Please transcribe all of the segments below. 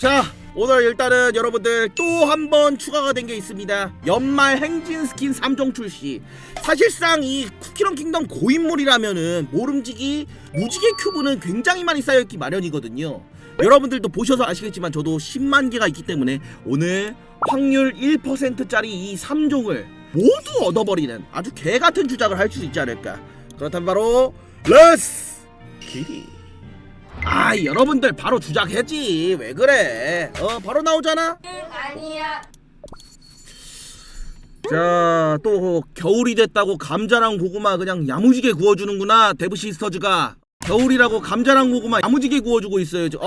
자 오늘 일단은 여러분들 또 한 번 추가가 된 게 있습니다. 연말 행진 스킨 3종 출시. 사실상 이 쿠키런 킹덤 고인물이라면은 모름지기 무지개 큐브는 굉장히 많이 쌓여있기 마련이거든요. 여러분들도 보셔서 아시겠지만 저도 10만 개가 있기 때문에 오늘 확률 1%짜리 이 3종을 모두 얻어버리는 아주 개같은 주작을 할 수 있지 않을까. 그렇다면 바로 렛츠 기리 아 여러분들 바로 주작했지. 왜 그래? 어 바로 나오잖아? 아니야. 자 또 겨울이 됐다고 감자랑 고구마 그냥 야무지게 구워주는구나 데브 시스터즈가 겨울이라고 감자랑 고구마 야무지게 구워주고 있어요. 저- 어,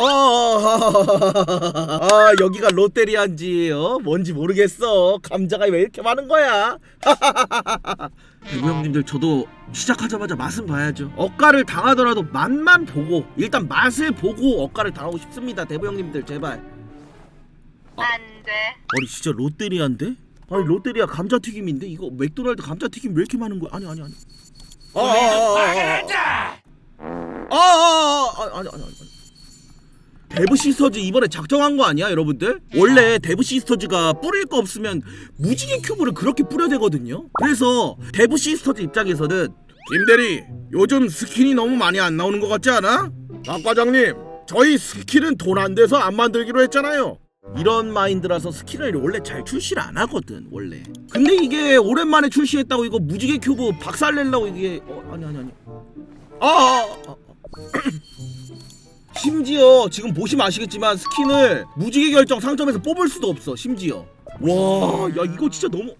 아 여기가 롯데리아인지 어? 뭔지 모르겠어. 감자가 왜 이렇게 많은 거야? 대구 형님들 저도 시작하자마자 맛은 봐야죠. 억가를 당하더라도 맛만 보고 일단 맛을 보고 억가를 당하고 싶습니다. 대부 형님들 제발. 안 돼. 아니 진짜 롯데리아인데? 아니 롯데리아 감자튀김인데? 이거 맥도날드 감자튀김 왜 이렇게 많은 거야? 아니 아니 아니. 아 아 아 아 아 니 아니 아니. 데브 시스터즈 이번에 작정한 거 아니야 여러분들? 원래 데브 시스터즈가 뿌릴 거 없으면 무지개 큐브를 그렇게 뿌려대거든요 그래서 데브 시스터즈 입장에서는 김대리 요즘 스킨이 너무 많이 안 나오는 것 같지 않아? 박 과장님 저희 스킨은 돈 안 돼서 안 만들기로 했잖아요 이런 마인드라서 스킨을 원래 잘 출시를 안 하거든 원래 근데 이게 오랜만에 출시했다고 이거 무지개 큐브 박살내려고 이게 어 아니 아니 아니 아, 아, 아, 아. 심지어 지금 보시면 아시겠지만 스킨을 무지개 결정 상점에서 뽑을 수도 없어 심지어. 와 야 이거 진짜 너무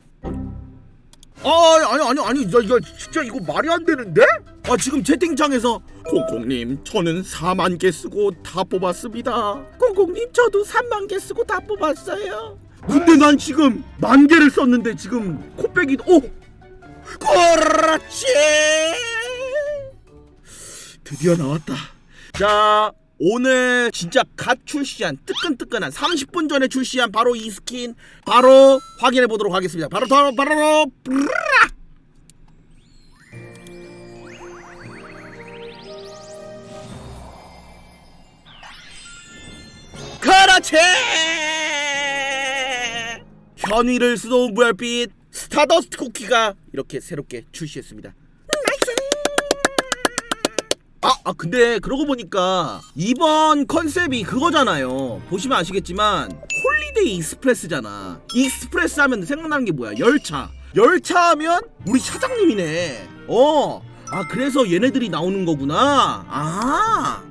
아 아니 아니 아니 야 이거 진짜 이거 말이 안 되는데? 아 지금 채팅창에서 콩콩님 저는 4만 개 쓰고 다 뽑았습니다. 콩콩님 저도 3만 개 쓰고 다 뽑았어요. 근데 난 지금 만 개를 썼는데 지금 코빼기 오! 그렇지 드디어 나왔다. 자 오늘 진짜 갓 출시한 뜨끈뜨끈한 30분 전에 출시한 바로 이 스킨 바로 확인해 보도록 하겠습니다. 바로 바로 바로 브라! 그렇지! 현위를 수놓은 무얼빛 스타더스트 쿠키가 이렇게 새롭게 출시했습니다 아, 아 근데 그러고 보니까 이번 컨셉이 그거잖아요. 보시면 아시겠지만 홀리데이 익스프레스잖아. 익스프레스 하면 생각나는 게 뭐야? 열차. 열차 하면 우리 차장님이네. 어. 아 그래서 얘네들이 나오는 거구나. 아.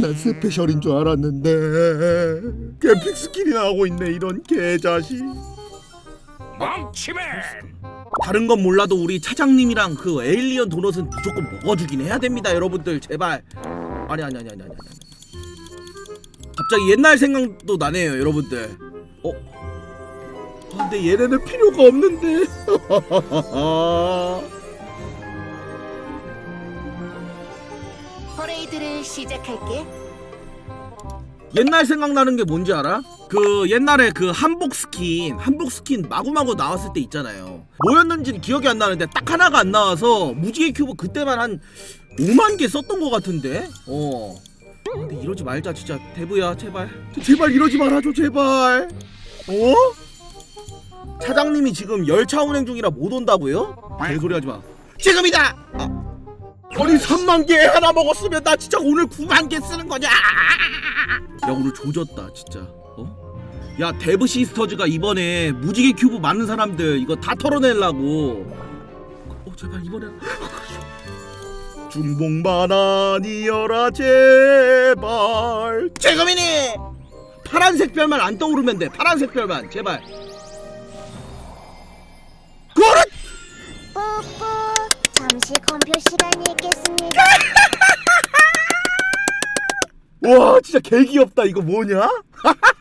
난 스페셜인 줄 알았는데 캠핑 스킨이 나오고 있네 이런 개자식 멍치맨 다른 건 몰라도 우리 차장님이랑 그 에일리언 도넛은 무조건 먹어주긴 해야 됩니다 여러분들 제발 아니 아니 아니 아니 아니 아니 갑자기 옛날 생각도 나네요 여러분들 어? 아, 근데 얘네는 필요가 없는데 퍼레이드를 시작할게. 옛날 생각나는 게 뭔지 알아? 그 옛날에 그 한복 스킨 한복 스킨 마구마구 나왔을 때 있잖아요. 뭐였는지는 기억이 안 나는데 딱 하나가 안 나와서 무지개 큐브 그때만 한 5만 개 썼던 것 같은데? 어. 아, 근데 이러지 말자 진짜. 대부야 제발. 제발 이러지 말아줘 제발. 어? 차장님이 지금 열차 운행 중이라 못 온다고요? 개소리 하지 마. 지금이다! 아. 아니 3만 개 하나 먹었으면 나 진짜 오늘 9만 개 쓰는 거냐? 야 오늘 조졌다 진짜 어? 야 데브 시스터즈가 이번에 무지개 큐브 많은 사람들 이거 다 털어내려고. 어 제발 이번에. 중복만 아니여라 제발. 지금이니 파란색 별만 안 떠오르면 돼. 파란색 별만 제발. 그렇 뿌뿌 잠시 검표 시간이 있겠습니다. 와 진짜 개 귀엽다. 이거 뭐냐?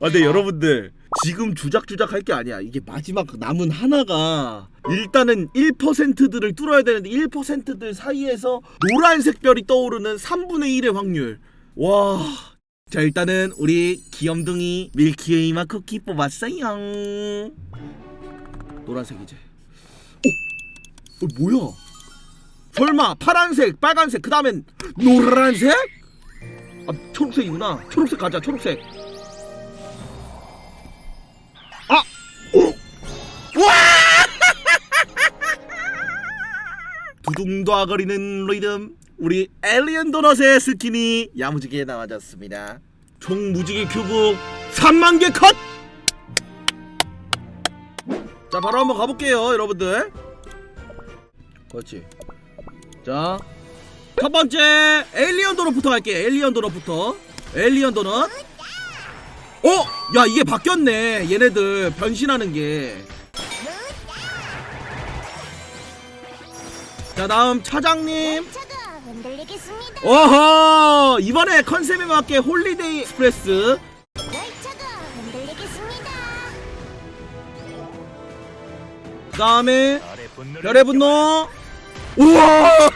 아 근데 여러분들 지금 주작주작 할 게 아니야. 이게 마지막 남은 하나가 일단은 1%들을 뚫어야 되는데 1%들 사이에서 노란색 별이 떠오르는 3분의 1의 확률. 와. 자 일단은 우리 귀염둥이 밀키웨이 맛 쿠키 뽑았어요. 노란색이지 어? 어 뭐야? 설마 파란색 빨간색 그 다음엔 노란색? 아 초록색이구나. 초록색 가자 초록색 아! 어? 와! 두둥과거리는 리듬 우리 엘리언 도넛의 스킨이 야무지게 나와졌습니다 총 무지개 큐브 3만 개 컷! 자 바로 한번 가볼게요 여러분들 그렇지 자 첫 번째 엘리언 도넛부터 갈게요 엘리언 도넛부터 엘리언 도넛 어? 야 이게 바뀌었네 얘네들 변신하는 게 자 다음 차장님 흔들리겠습니다. 어허 이번에 컨셉에 맞게 홀리데이 익스프레스 열차가 흔들리겠습니다. 그 다음에 별의 분노 우와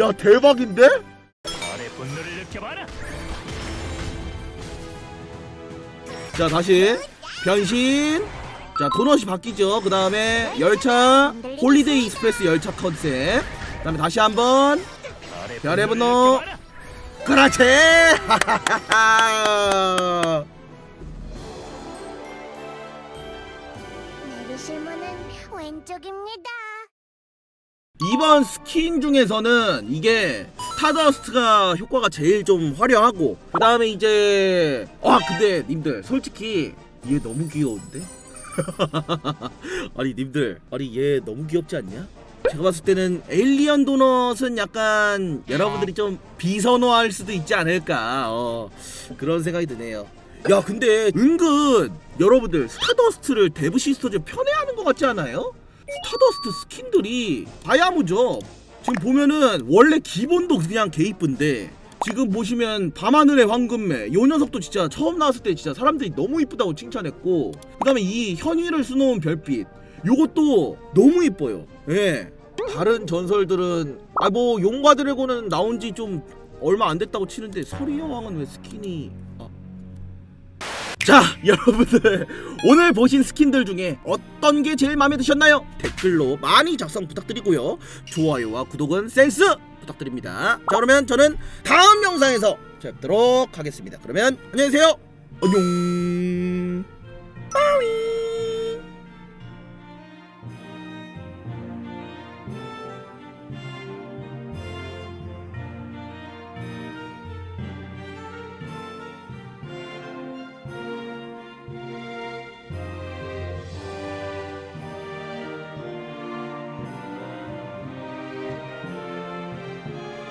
야 대박인데? 아래 분노를 느껴봐라. 자 다시. 변신. 자 도넛이 바뀌죠. 그 다음에 열차 홀리데이 익스프레스 열차 컨셉. 그 다음에 다시 한번. 별의 분노. 내리실 문은 왼쪽입니다. 이번 스킨 중에서는 이게 스타더스트가 효과가 제일 좀 화려하고 그 다음에 이제 아 근데 님들 솔직히 얘 너무 귀여운데 아니 님들 아니 얘 너무 귀엽지 않냐? 제가 봤을 때는 에일리언 도넛은 약간 여러분들이 좀 비선호할 수도 있지 않을까 어, 그런 생각이 드네요 야 근데 은근 여러분들 스타더스트를 데브 시스터즈 편애하는 것 같지 않아요? 스타더스트 스킨들이 다야무죠. 지금 보면은 원래 기본도 그냥 개 이쁜데 지금 보시면 밤하늘의 황금매 요 녀석도 진짜 처음 나왔을 때 진짜 사람들이 너무 이쁘다고 칭찬했고 그 다음에 이 현위를 수놓은 별빛 요것도 너무 이뻐요. 예. 다른 전설들은 아 뭐 용과 드래곤은 나온 지 좀 얼마 안 됐다고 치는데 서리 여왕은 왜 스킨이 아. 자 여러분들 오늘 보신 스킨들 중에 어떤 게 제일 마음에 드셨나요? 댓글로 많이 작성 부탁드리고요. 좋아요와 구독은 센스 부탁드립니다. 자 그러면 저는 다음 영상에서 뵙도록 하겠습니다. 그러면 안녕히 계세요. 안녕. 빠위